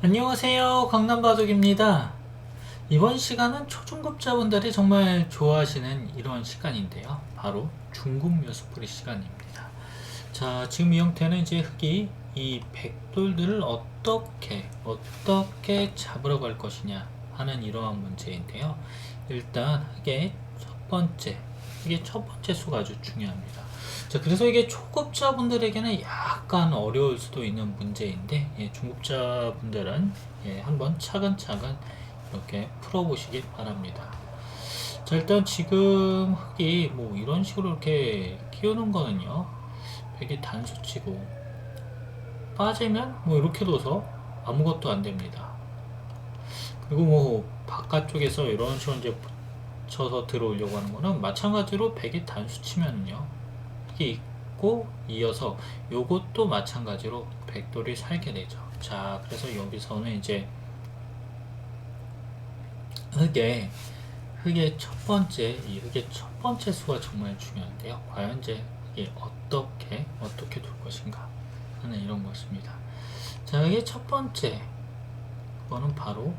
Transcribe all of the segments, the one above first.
안녕하세요. 강남바둑입니다. 이번 시간은 초중급 자분들이 정말 좋아하시는 이런 시간인데요. 바로 중국 묘수풀이 시간입니다. 자, 지금 이 형태는 이제 흙이 이 백돌들을 어떻게, 어떻게 잡으러 갈 것이냐 하는 이러한 문제인데요. 일단 흙의 첫 번째, 이게 첫 번째 수가 아주 중요합니다. 자, 그래서 이게 초급자분들에게는 약간 어려울 수도 있는 문제인데, 예, 중급자분들은 예, 한번 차근차근 이렇게 풀어보시기 바랍니다. 자, 일단 지금 흙이 뭐 이런 식으로 이렇게 키우는 거는요, 되게 단수치고, 빠지면 뭐 이렇게 둬서 아무것도 안 됩니다. 그리고 뭐 바깥쪽에서 이런 식으로 이제 붙여서 들어오려고 하는 거는 마찬가지로 백이 단수 치면요. 이게 있고 이어서 요것도 마찬가지로 백돌이 살게 되죠. 자, 그래서 여기서는 이제 흙의 흙의 첫 번째 이 흙의 첫 번째 수가 정말 중요한데요. 과연 이제 이게 어떻게 어떻게 둘 것인가 하는 이런 것입니다. 자, 이게 첫 번째 그거는 바로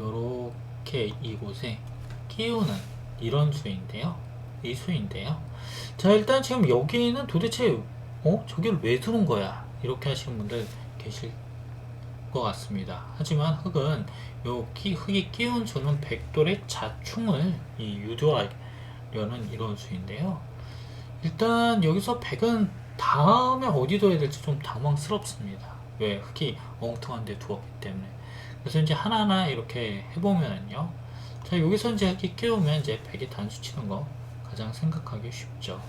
요렇게 이곳에 끼우는 이런 수인데요. 이 수인데요. 자, 일단 지금 여기는 도대체 어? 저기를 왜 두는 거야? 이렇게 하시는 분들 계실 것 같습니다. 하지만 흙은 요 끼, 흙이 끼운 수는 백돌의 자충을 이 유도하려는 이런 수인데요. 일단 여기서 백은 다음에 어디 둬야 될지 좀 당황스럽습니다. 왜? 흙이 엉뚱한 데 두었기 때문에. 그래서 이제 하나하나 이렇게 해보면은요. 자, 여기서 이제 흙이 끼우면 이제 백이 단수 치는 거 가장 생각하기 쉽죠.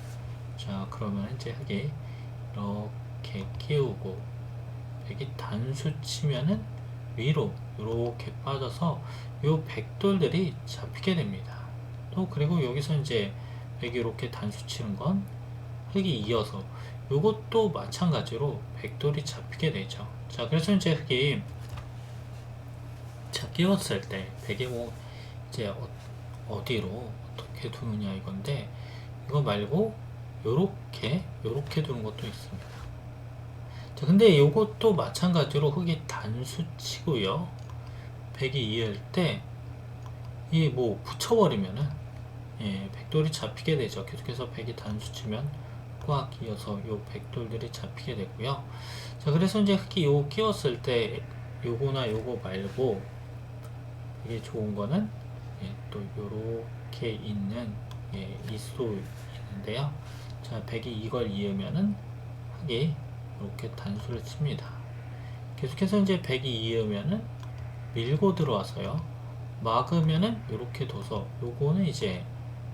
자, 그러면 이제 흙이 이렇게 끼우고 백이 단수 치면은 위로 이렇게 빠져서 요 백돌들이 잡히게 됩니다. 또 그리고 여기서 이제 백이 이렇게 단수 치는 건 흙이 이어서 요것도 마찬가지로 백돌이 잡히게 되죠. 자, 그래서 이제 흙이 자 끼웠을 때 백이 뭐 이제 어, 어디로 어떻게 두느냐 이건데 이거 말고 요렇게 요렇게 두는 것도 있습니다. 자 근데 요것도 마찬가지로 흙이 단수치고요. 백이 이을 때이 뭐 붙여버리면은 예, 백돌이 잡히게 되죠. 계속해서 백이 단수치면 꽉 이어서 요 백돌들이 잡히게 되고요. 자 그래서 이제 흙이 요 끼웠을 때 요거나 요거 말고 이게 좋은 거는 예, 또 요렇게 있는 예, 이수 있는데요. 자, 백이 이걸 이으면은 흙이 이렇게 단수를 칩니다. 계속해서 이제 백이 이으면은 밀고 들어와서요. 막으면은 이렇게 둬서 요거는 이제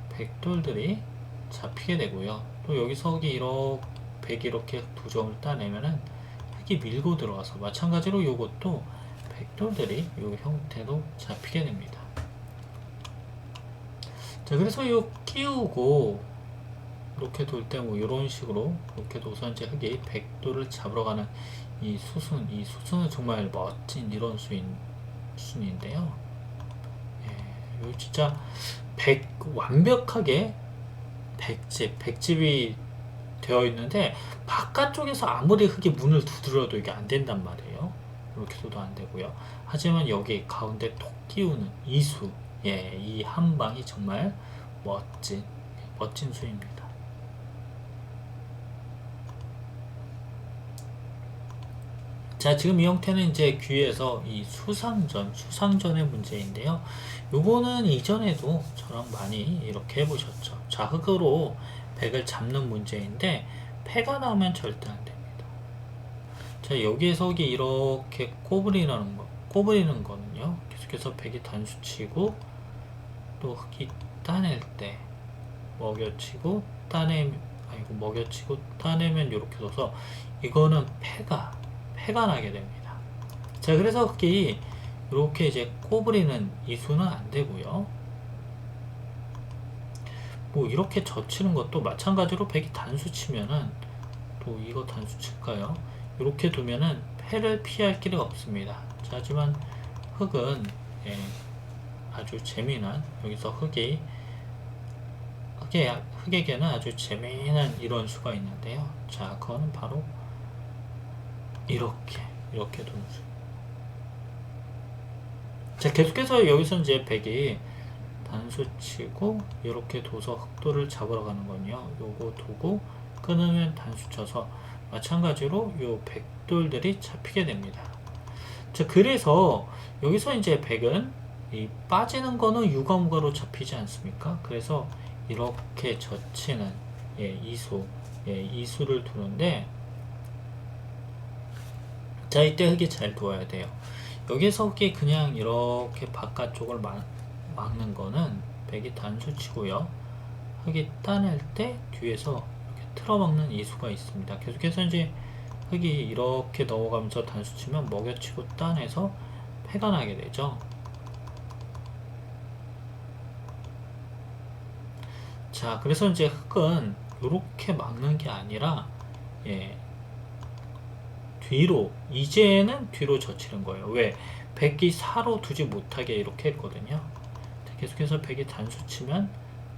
백돌들이 잡히게 되고요. 또 여기서 이렇게 백이 이렇게 두 점을 따내면은 흙이 밀고 들어와서 마찬가지로 요것도 백돌들이 요 형태로 잡히게 됩니다. 자, 그래서 요 끼우고 이렇게 돌 때 뭐 이런 식으로 이렇게 이제 흙이 백돌을 잡으러 가는 이 수순, 이 수순은 정말 멋진 이런 수인 순인데요. 예, 요 진짜 백 완벽하게 백집, 백집이 되어 있는데 바깥쪽에서 아무리 흙이 문을 두드려도 이게 안 된단 말이에요. 이렇게 둬도 안 되고요. 하지만 여기 가운데 톡 끼우는 이수, 예, 이 한 방이 정말 멋진, 멋진 수입니다. 자, 지금 이 형태는 이제 귀에서 이 수상전, 수상전의 문제인데요. 요거는 이전에도 저랑 많이 이렇게 해보셨죠. 자, 흙으로 백을 잡는 문제인데, 패가 나오면 절대 안 됩니다. 자, 여기에서 이렇게 꼬부리는 거, 꼬부리는 거는요. 계속해서 백이 단수치고, 또 흙이 따낼 때, 먹여치고, 따내, 아이고, 먹여치고, 따내면 이렇게 둬서, 이거는 패가, 패가 나게 됩니다. 자, 그래서 흙이 이렇게 이제 꼬부리는 이수는 안 되고요. 뭐 이렇게 젖히는 것도 마찬가지로 백이 단수 치면은 또 이거 단수 칠까요? 이렇게 두면은 패를 피할 길이 없습니다. 자, 하지만 흙은 예, 아주 재미난 여기서 흙이 흙에, 흙에게는 아주 재미난 이런 수가 있는데요. 자, 그거는 바로 이렇게 이렇게 두는 수. 자, 계속해서 여기서 이제 백이 단수 치고 이렇게 둬서 흑도를 잡으러 가는 거요. 요거 두고 끊으면 단수 쳐서 마찬가지로 요 백돌들이 잡히게 됩니다. 자, 그래서 여기서 이제 백은 이 빠지는 거는 유가무가로 잡히지 않습니까? 그래서 이렇게 젖히는 예, 이수, 예, 이수를 두는데 자, 이때 흙이 잘 두어야 돼요. 여기서 흙이 그냥 이렇게 바깥쪽을 막, 막는 거는 백이 단수 치고요. 흙이 따낼 때 뒤에서 이렇게 틀어막는 이수가 있습니다. 계속해서 이제 흙이 이렇게 넘어가면서 단수 치면 먹여치고 따내서 패가 나게 되죠. 자, 그래서 이제 흙은 이렇게 막는 게 아니라 예, 뒤로 이제는 뒤로 젖히는 거예요. 왜? 백이 사로 두지 못하게 이렇게 했거든요. 자, 계속해서 백이 단수 치면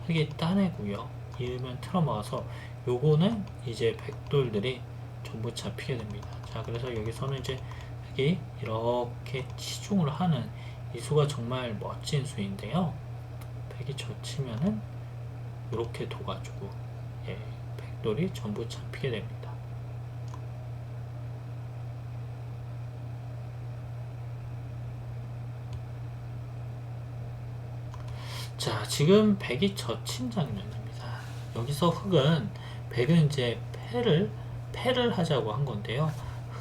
흙이 따내고요. 이으면 틀어막아서 요거는 이제 백돌들이 전부 잡히게 됩니다. 자, 그래서 여기서는 이제 흙이 이렇게 치중을 하는 이 수가 정말 멋진 수인데요. 백이 젖히면은 이렇게 둬가지고 예, 백돌이 전부 잡히게 됩니다. 자, 지금 백이 젖힌 장면입니다. 여기서 흑은 백은 이제 패를 패를 하자고 한 건데요.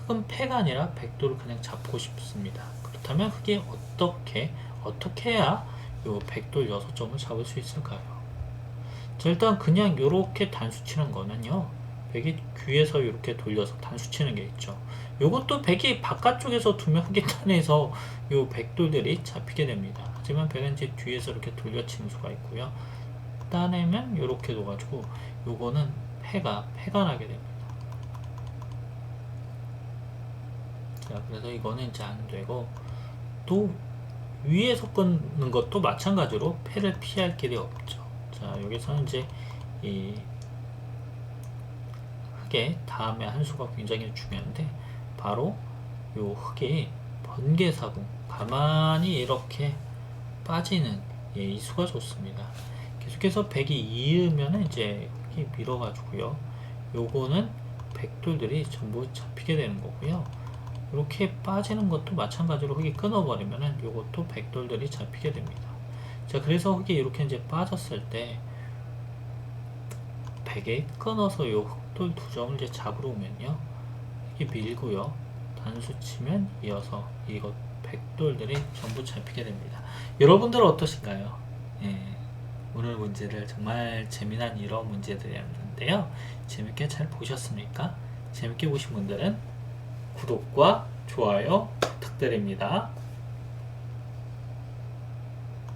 흑은 패가 아니라 백도를 그냥 잡고 싶습니다. 그렇다면 흑이 어떻게 어떻게 해야 요 백돌 6점을 잡을 수 있을까요? 자, 일단 그냥 이렇게 단수 치는 거는요. 백이 귀에서 이렇게 돌려서 단수 치는 게 있죠. 요것도 백이 바깥쪽에서 두면 흑이 탄에서 요 백돌들이 잡히게 됩니다. 하지만 백은 이제 뒤에서 이렇게 돌려치는 수가 있고요. 따내면 이렇게 둬가지고 요거는 패가 패가 나게 됩니다. 자, 그래서 이거는 이제 안 되고 또 위에서 끊는 것도 마찬가지로 패를 피할 길이 없죠. 자, 여기서는 이제 이 흙의 다음에 한 수가 굉장히 중요한데 바로 요 흙이 번개사고 가만히 이렇게 빠지는 예, 이 수가 좋습니다. 계속해서 백이 이으면 이제 흙이 밀어가지고요. 요거는 백돌들이 전부 잡히게 되는 거고요. 이렇게 빠지는 것도 마찬가지로 흙이 끊어버리면은 요것도 백돌들이 잡히게 됩니다. 자, 그래서 흙이 이렇게 이제 빠졌을 때 백에 끊어서 요 흑돌 두 점을 이제 잡으러 오면요. 이렇게 밀고요. 단수 치면 이어서 이것 백돌들이 전부 잡히게 됩니다. 여러분들 어떠신가요? 예, 오늘 문제를 정말 재미난 이런 문제들이었는데요. 재밌게 잘 보셨습니까? 재밌게 보신 분들은 구독과 좋아요 부탁드립니다.